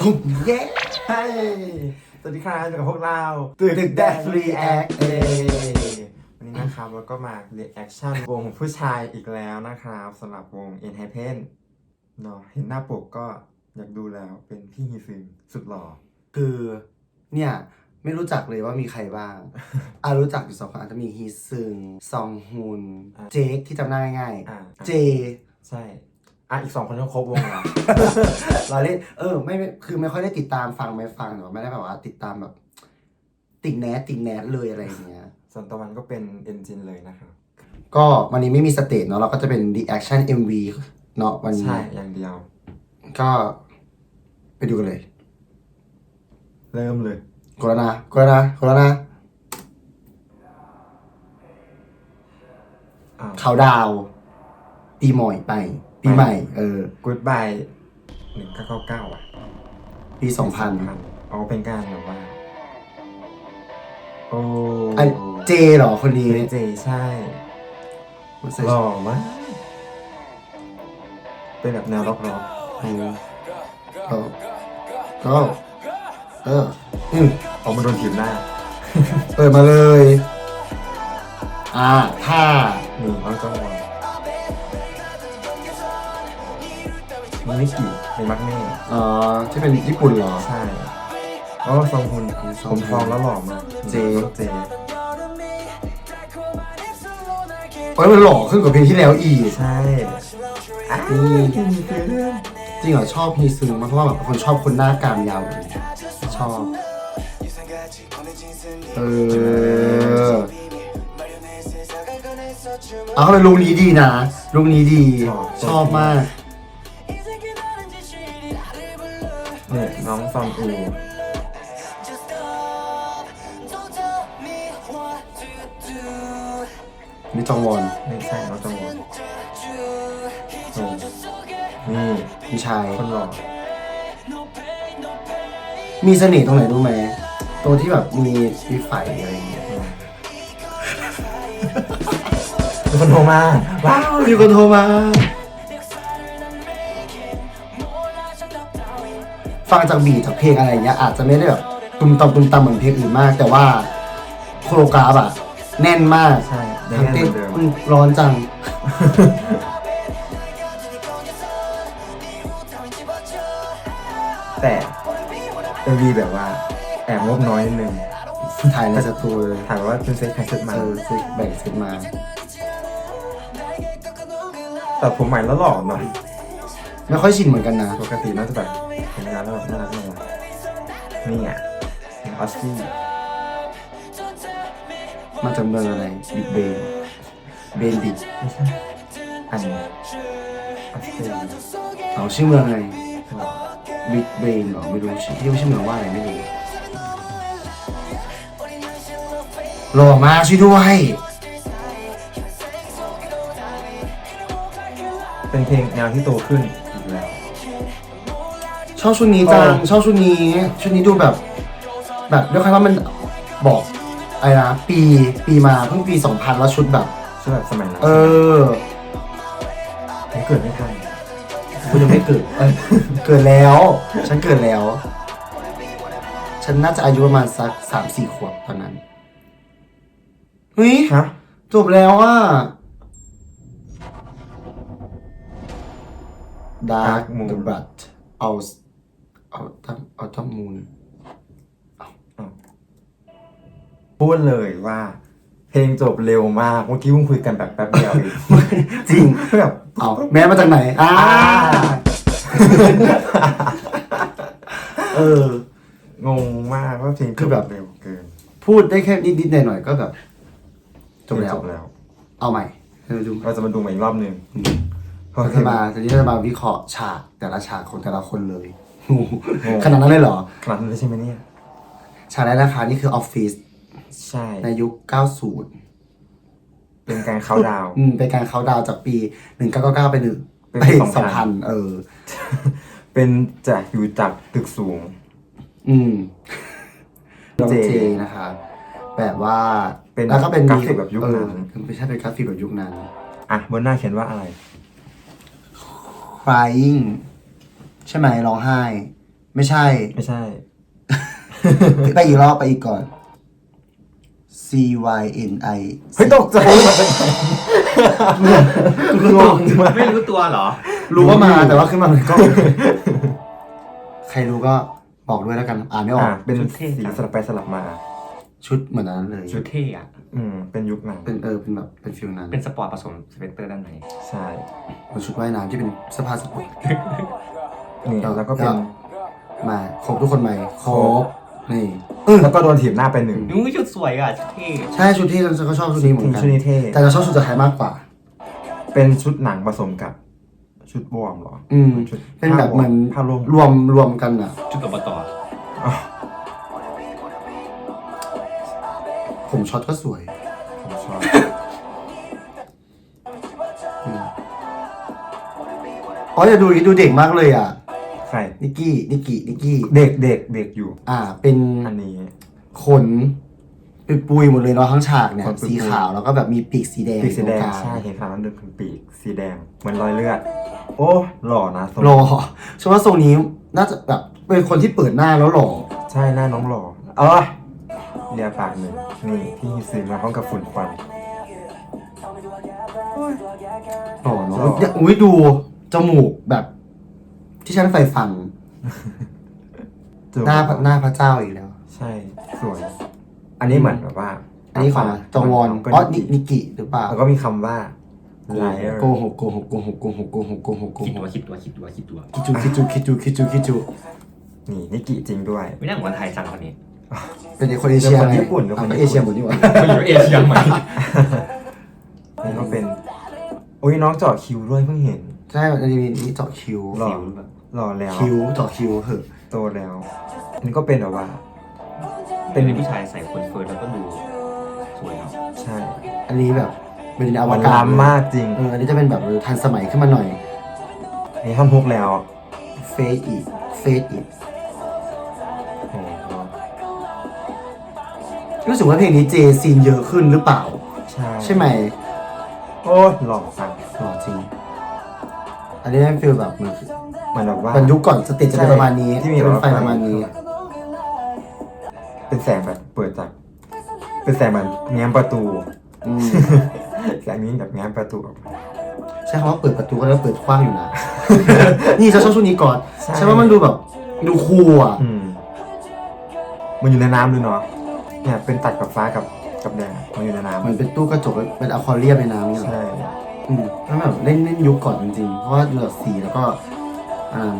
ตุ้มเย้ใช่สวัสดีครับอยู่กับพวกเราตึตึกแดง React เอ้วันนี้นะครับเราก็มา reaction วงผู้ชายอีกแล้วนะครับสำหรับวง e n h a p e n เนาะเห็นหน้าปกก็อยากดูแล้วเป็นพี่ฮีซึงสุดหล่อ คือเนี่ยไม่รู้จักเลยว่ามีใครบ้างอะรู้จักอยู่สองคนอาจจะมีฮีซึง ซองฮุนอะเจคที่จำได้ง่าย อ่าๆเจ ใช่ อะอีกสองคนก็ครบวงแล้วเราเล่นเออไม่ไม่คือไม่ค่อยได้ติดตามฟังไม่ฟังแต่ว่าไม่ได้แบบว่า ติดตามแบบ ติดแนทติดแนทเลยอะไรอย่างเงี้ย ส่วนตะวันก็เป็นเอนจินเลยนะครับก็วันนี้ไม่มีสเตจเนาะเราก็จะเป็น reaction MV เนาะวันนี้ใช่อย่างเดียว ก็ไปดูกันเลย เริ่มเลยกดแล้วนะกดแล้วนะกดแล้วนะอ้าวเขาดาวน์ปีใหม่ไป ปีใหม่ เออ Goodbye หนึ่งเก้าเก้าเก้าอะปีสองพันเอาเป็นการแบบว่า โอ้อันเจเหรอคนนี้เจเจใช่หล่อมากเป็นแบบแนวร็อกร็อกเออก็ก็เอออืมออกมาโดนถีบหน้า เปิดมาเลย อ่าท่าหนึ่งเอาจังหวะ มันไม่กี่เป็นมักเน่เอ่อที่เป็นญี่ปุ่นเหรอ ใช่แล้วก็ทรงหุ่นทรงผมทองแล้วหล่อมากเจเจเอ้ยมันหล่อขึ้นกว่าเพลงที่แล้วอีกใช่อะอืมจริงคือจริงเหรอชอบฮีซึงมากเพราะว่าแบบเป็นคนชอบคนหน้ากรามยาวแบบนี้ชอบ เออเอาเลยลุงนี้ดีนะลุงนี้ดี ชอบมาก นี่ยน้องซอนอูนี่จองวอนไม่ใช่น้องจังหวะนี่พี่ชาย คนหล่อมีเสน่ห์ตรงไหนรู้ไหมตรงที่แบบมีมีไฟอะไรอย่างเงี้ยมีคนโทรมาว้าวมีคนโทรมา ฟังจากบีทจากเพลงอะไรอย่างเงี้ยอาจจะไม่ได้แบบตุ้มตำตุ้มตำเหมือนเพลงอื่นมาก แต่ว่าโคโรกราฟอะแน่นมากใช่ได้ทั้งแน่นเหเต้มืนอนเดิม อืมร้อนจัง แต่เอ็มวีแบบว่าแอบงบน้อยนิดนึงถ่ายในสตูเลยถามว่าคุณเซ็ตใครเซ็ตมาเออซื้อแบ่งซื้อมา แต่ผมใหม่แล้วหล่อหน่อยไม่ค่อยชินเหมือนกันนะ ปกติน่าจะแบบ เห็นงานแล้วแบบน่ารักน่ารักนี่อะออสกี้มาจากเมืองอะไรบิ๊กเบนเบนบิ๊กไม่ใช่อันออสเตรเลียเอาชื่อเมืองอะไรหล่อบิ๊กเบนหรอไม่รู้ชื่อที่ไม่ใช่เมืองว่าอะไรไม่รู้หล่อมากช่วยด้วยเป็นเพลงแนวที่โตขึ้นอีกแล้ว ชอบชุดนี้จังเออ ชอบชุดนี้ ชุดนี้ดูแบบ แบบด้วยความว่ามันบอกอะไรนะปีปีมาเพิ่งปี2000แล้วชุดแบบชื่อแบบสมัยนั้นเออผมเกิดไม่ทันกูยังไม่เกิดเอ้ยเกิดแล้ว ฉันเกิดแล้ว ฉันน่าจะอายุประมาณสักสามสี่ขวบตอนนั้นเฮ้ย ฮะจบแล้วอะ Dark Moon the Blood เอา เอาทั้งเอาทั้งมูล พูดเลยว่า เพลงจบเร็วมากเมื่อกี้เพิ่งคุยกันแบบแป๊บเดียวเองจริงแบบเอาแม่มาจากไหนอ่าเออ งงมากว่าเพลงคือแบบ เร็วเกินพูดได้แค่นิดๆหน่อยๆก็แบบ จบแล้ว จบแล้วเอาใหม่ให้เราดูเราจะมาดูใหม่อีกรอบหนึ่งเราจะมาทีนี้เราจะมาวิเคราะห์ฉากแต่ละฉากของแต่ละคนเลย โอ้ขนาดนั้นเลยเหรอ ขนาดนั้นเลยใช่ไหมเนี่ย ฉากแรกนะคะนี่คือออฟฟิศใช่ ในยุค 90 เป็นการเขาน์ดาวน์ อืม เป็นการเขาน์ดาวน์จากปี 1999 ไปหนึ่งเป็นไปปีสองพัน 2000 เออ เป็นจากอยู่จากตึกสูง อืมน้องเจเจนะคะ แบบว่าเป็นแล้วก็เป็นกราฟิกแบบยุคนั้น เออไม่ใช่เป็นกราฟิกแบบยุคนั้น อะบนหน้าเขียนว่าอะไร crying ใช่ไหมร้องไห้ ไม่ใช่ ไม่ใช่ ไปอีกรอบไปอีกก่อน C Y N I เฮ้ยตกใจงงไม่รู้ตัวเหรอ รู้ว่ามาแต่ว่าขึ้นมาในกล้องใครรู้ก็บอกด้วยแล้วกัน อ่านไม่อออ่ากเป็นชุดเท่สีจังสลับไปสลับมา ชุดเหมือนนั้นเลยชุดเท่อะอืมเป็นยุคนั้นเป็นเออเป็นแบบเป็นฟิลนั้น เป็นสปอร์ตผสมสเวนเตอร์ด้านในใช่เป็นชุดว่ายน้ำที่เป็นเสื้อผ้าสปอร์ต นี่แล้วแล้วก็เป็นมาครบทุกคนไหมครบนี่แล้วก็โดนถีบหน้าไปหนึ่งนู้ชุดสวยอะชุดเท่ใช่ชุดที่เราก็ชอบชุดนี้เหมือนกันชุดนี้เท่แต่เราชอบชุดสุดท้ายมากกว่า เป็นชุดหนังผสมกับชุดวอร์มเหรอ อืมชุดเป็นแบบเหมือนผ้าร่มรวมรวมกันอะ ชุดอบตอ๋อผมช็อตก็สวย ผมชอบอ๋ออย่าดูดิดูเด็กมากเลยอะ ใครนิกกี้นิกกี้นิกกี้เด็กเด็กเด็กอยู่ อ่า เป็นอันนี้ ขนเป็นปุยหมดเลยเนาะทั้งฉากเนี่ยขนปุยๆสีขาวแล้วก็แบบมีปีกสีแดงปีกสีแดงตรงกลาใช่เห็นขนาดนั้นเดินเป็นปีกสีแดงเหมือนรอยเลือด โอ้ หล่อนะทงหล่อฉันว่าทรงนี้น่าจะแบบเป็นคนที่เปิดหน้าแล้วหล่อใช่หน้าน้องหล่อเออเลียปากหนึ่งนี่ที่ฮิซึมาพร้อมกับฝุ่นควัน หล่อเนาะหล่อเนี่ยอุ้ยดูจมูกแบบ ที่ฉันใฝ่ฝันจูบหน้าพระหน้าพระเจ้าอีกแล้ว ใช่ สวย อันนี้เหมือนแบบว่าอันนี้ของจองวอนก็อ๋อนินิกิหรือเปล่าแล้วก็มีคำว่า liar โกหกโกหกโกหกโกหกโกหกโกหกโกคิดหตัวกคิดตัวคิดตัวคิดตัว คิจูคิจูคิจูคิจูคิจูนี่นิกิจริงด้วย ไม่น่าเหมือนคนไทยจังคนนี้เป็นคนเอเชียเป็นคนไงญี่ปุ่นเป็นคนอะก็ญี่ปุ่น เอเชียหมดนี่หว่ามันอยู่เอเชียไหมนี่ก็เป็น โอ้ยน้องเจาะคิวด้วยเพิ่งเห็น ใช่อันนี้นี่เจาะคิวหล่อสิวหรือเปล่าหล่อแล้วคิวเจาะคิวเหอะโตแล้วอันนี้ก็เป็นแบบว่า เป็นผู้ชายใส่คนเฟิร์นแล้วก็ดูสวยเนาะใช่ อันนี้แบบเป็นอวมันกาศล้ำมากจริงเอออันนี้จะเป็นแบบทันสมัยขึ้นมาหน่อยนี่ท่อนฮุกแล้วเฟสอีกเฟสอีกโอ้โหรู้สึกว่าเพลงนี้เจซีนเยอะขึ้นหรือเปล่า ใช่ใช่ไหมโอ้ยหล่อสังหล่อจริง อันนี้ได้ฟีลแบบเหมือนมันแบบว่า มันยุคก่อนสเตจจะเป็นประมาณนี้ที่มีจะเป็นไฟแบบว่าประมาณนี้ เป็นแสงแบบเปิดจากเป็นแสงแบบแง้มประตูอืมแสงนี้แบบแง้มประตูออกมา ใช้คำว่าเปิดประตูก็แล้วาเปิดกว้างอยู่นะ นี่ฉันชอบช่วงนี้ก่อนใช่ ใช่ว่ามันดูแบบดูคูลอะอืมมันอยู่ในน้ำด้วยเนาะเนี่ยเป็นตัดกับฟ้ากับกับแดงมันอยู่ในน้ำเหมือนเป็นตู้กระจกเป็นอะควาเรียมในน้ำเนี่ยใช่ อืมแล้วแบบเล่นเล่นยุคก่อนจริงๆ เพราะว่าดูแบบสีแล้วก็อ่า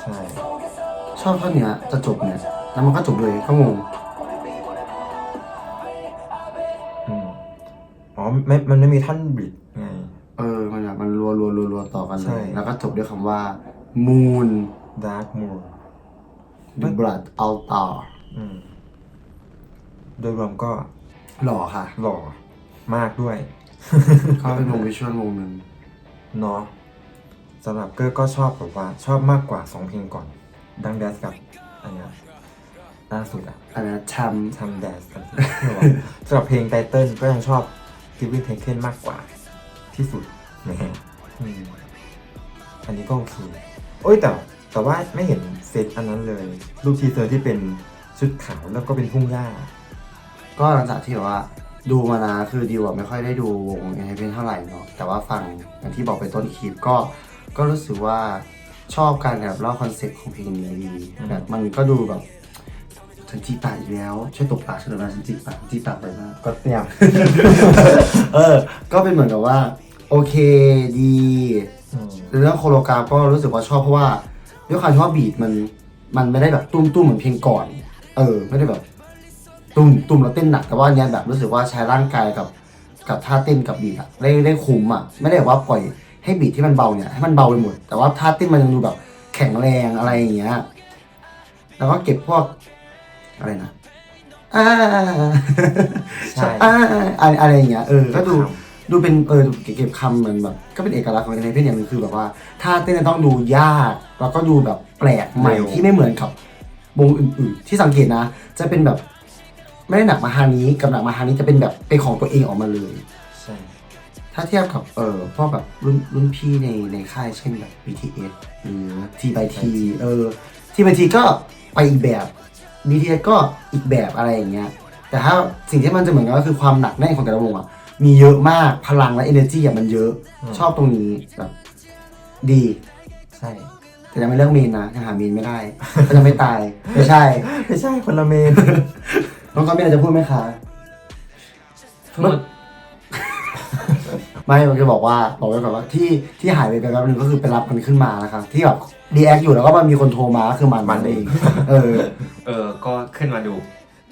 ใช่ ชอบท่อนเนี้ยจะจบเนี่ย แล้วมันก็จบเลยก็งงอืมอ๋อไม่มันไม่มีท่อนบิดไง เออ มันแบบมันรัวรัวรัวรัวต่อกันเลใช่ ย แล้วก็จบด้วยคำว่า moon dark moon the blood altar อืม โดยรวมก็หล่อค่ะ หล่อมากด้วย ก็เป็นวงวิชวลวงหนึ่งเนาะสำหรับเกอร์ก็ชอบแบบว่าชอบมากกว่าสองเพลงก่อน ดังแดสกับอันเนี้ยล่าสุดอะอันนั้นททำแดสกันสำหรับเพลงไตเติ้ลก็ยังชอบ Giving Taken มากกว่า ที่สุดแหมอืมอันนี้ก็โอเคโอ้ยแต่แต่ว่าไม่เห็นเซตอันนั้นเลย รูปทีเซอร์ที่เป็นชุดขาวแล้วก็เป็นทุ่งหญ้าำก็หลังจากที่แบบว่า ดูมานะคือดิวอะไม่ค่อยได้ดูวงเอเนเท่าไหร่เนาะแต่ว่าฟังอย่างที่บอกไปต้นคลิปก็ ก็รู้สึกว่าชอบการแบบเล่าคอนเซ็ปต์ของเพลงนี้ดีมแบบมันก็ดูแบบฉันจีบปากอีกแล้วช่วยตบปากฉันหน่อยนะฉันจีบปากจีบปากไปมากก็เนี่ยเออ ก็เป็นเหมือนกับว่า โอเคดีเรื่องโคโลกราฟก็รู้สึกว่าชอบเพราะว่าด้วยความที่ว่าบีทมันมันไม่ได้แบบตุ้มๆเหมือนเพลงก่อน เออ ไม่ได้แบบ ตุ้มตุ้มแล้วเต้นหนักแต่ว่าอันเนี้ยแบบรู้สึกว่าใช้ร่างกายกับกับท่าเต้นกับบีทอะได้ได้คุ้มอะไม่ได้แบบว่าปล่อยให้บีทที่มันเบาเนี่ยให้มันเบาไปหมด แต่ว่าท่าเต้นมันยังดูแบบแข็งแรงอะไรอย่างเงี้ยแล้วก็เก็บพวกอะไรนะอ่าใช่อ่าอะไรอะไรอย่างเงี้ยเออก็ดูเก็บคดูเป็นเออเก็บคำเหมือนแบบก็เป็นเอกลักษณ์ของในเพลงอย่างหนึงคือแบบว่าท่าเต้นจะต้องดูยากแล้วก็ดูแบบแปลกใหม่เร็วที่ไม่เหมือนกับวงอื่นๆ ที่สังเกตนะ จะเป็นแบบ ไม่ได้หนักมาฮานี้กับหนักมาฮานี้จะเป็นแบบเป็นของตัวเองออกมาเลย ใช่ ถ้าทียบกับเออพวกแบบรุ่นรุ่นพี่ในในค่ายเช่นแบบ BTS หรือ T by T เออทีบางทีก็ไปอีกแบบ BTS ก็อีกแบบอะไรอย่างเงี้ย แต่ถ้าสิ่งที่มันจะเหมือนกันก็คือความหนักแน่นของแต่ละวงอะมีเยอะมากพลังและ energy อะมันเยอะอืมชอบตรงนี้แบบดีใช่แต่ยังไม่เลือกมีนนะยังหามีนไม่ได้ก็ยังไม่ตาย ไม่ใช่ ไม่ใช่คนละเมน น้องก็มีอะไรจะพูดไหมคะทั้งหมดไม่ผมจะบอกว่าบอกไว้ก่อนว่าที่ที่หายไปแป๊บนึงก็คือไปรับมันขึ้นมานะครับที่แบบรีแอคอยู่แล้วก็มันมีคนโทรมาก็คือมันมันเองเออ เออ ก็ขึ้นมาดู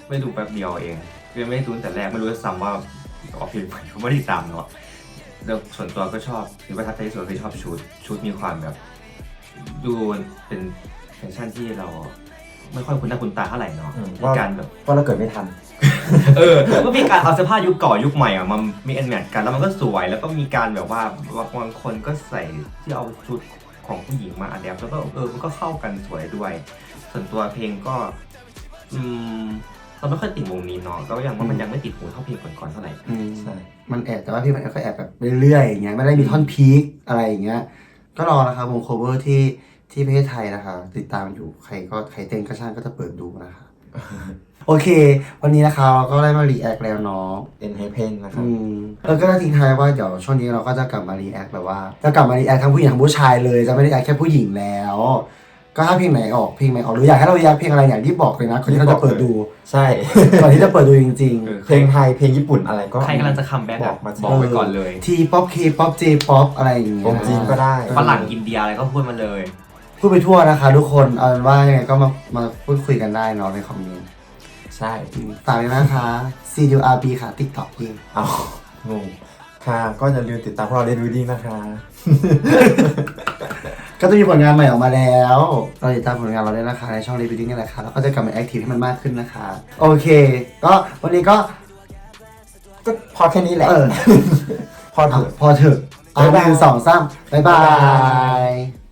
ไม่ดูแป๊บเดียวเองยังไม่ได้ดูตั้งแต่แรกไม่รู้จะซ้ำว่าออกเพลงใหม่เขาไม่ได้ตามเนาะแล้วส่วนตัวก็ชอบหรือประทับใจที่สุดคือชอบชุดชุดมีความแบบ ดูเป็นแฟชั่นที่เรา ไม่ค่อยคุ้นหน้าคุ้นตาเท่าไหร่เนาะอืมมีการแบบว่าเราเกิดไม่ทัน เออก็มีการเอาเสื้อผ้ายุคเก่ายุคใหม่อะมันมีแอนแมทกันแล้วมันก็สวยแล้วก็มีการแบบว่าบางคนก็ใส่ที่เอาชุดของผู้หญิงมาอัดแอปแล้วก็เออมันก็เข้ากันสวยด้วย ส่วนตัวเพลงก็อืมเราไม่ค่อยติดวงนี้เนาะก็ยังว่ามันยังไม่ติดหูเท่าเพลงก่อนๆเท่าไหร่อืมใช่ มันแอบแต่ว่าพี่มันก็แอบแบบเรื่อยๆอย่างเงี้ยไม่ได้มีท่อนพีคอะไรอย่างเงี้ย ก็รอนะครับวงโคเวอร์ที่ ที่ประเทศไทยนะคะ ติดตามอยู่ใครก็ใครเต้นก็ช่างก็จะเปิดดูนะคะ โอเค วันนี้นะคะเราก็ได้มารีแอคแล้วเนาะเอ็นไฮเพนนะครับอืมแล้วก็ทิ้งท้ายว่าเดี๋ยวช่วงนี้เราก็จะกลับมารีแอคแบบว่าจะกลับมารีแอคทั้งผู้หญิงทั้งผู้ชายเลยจะไม่ได้รีแอคแค่ผู้หญิงแล้ว ก็ถ้าเพลงไหนออกเพลงไหนออกหรืออยากให้เรารีแอคเพลงอะไรอย่างที่บอกเลยนะก่อนที่เราจะเปิดดูใช่ ก่อนที่จะเปิดดูจริงเออเพลงไทยเพลงญี่ปุ่นอะไรก็ใครกำลังจะคัมแบ็กบอกมาบอกไว้ก่อนเลยๆทีป๊อปเคป๊อปเจป๊อปอะไรอย่างเงี้ยวงจีนก็ได้ ฝรั่งอินเดียอะไรก็พูดมาเลย พูดไปทั่วนะคะ ทุกคนเอาเป็นว่ายังไงก็มามาพูดคุยกันได้เนาะในคอมเมนต์ใช่อืมฝากเลยนะคะ C U R B ค่ะ TikTok เองเอางงค่ะ ก็อย่าลืมติดตามพวกเราเล่นวิดิ้งนะคะ ก็จะมีผลงานใหม่ออกมาแล้วเราติดตามผลงานเราได้นะคะ ในช่อง r e p e a t i n g นี่แหละค่ะแล้วก็จะกลับมาแอคทีฟให้มันมากขึ้นนะคะ โอเค ก็วันนี้ก็ก็พอแค่นี้แหละเออพอเถอะอะพอเถอะอะบ๊ายบายหนึ่งสองสามบ๊ายบาบ๊ายบายย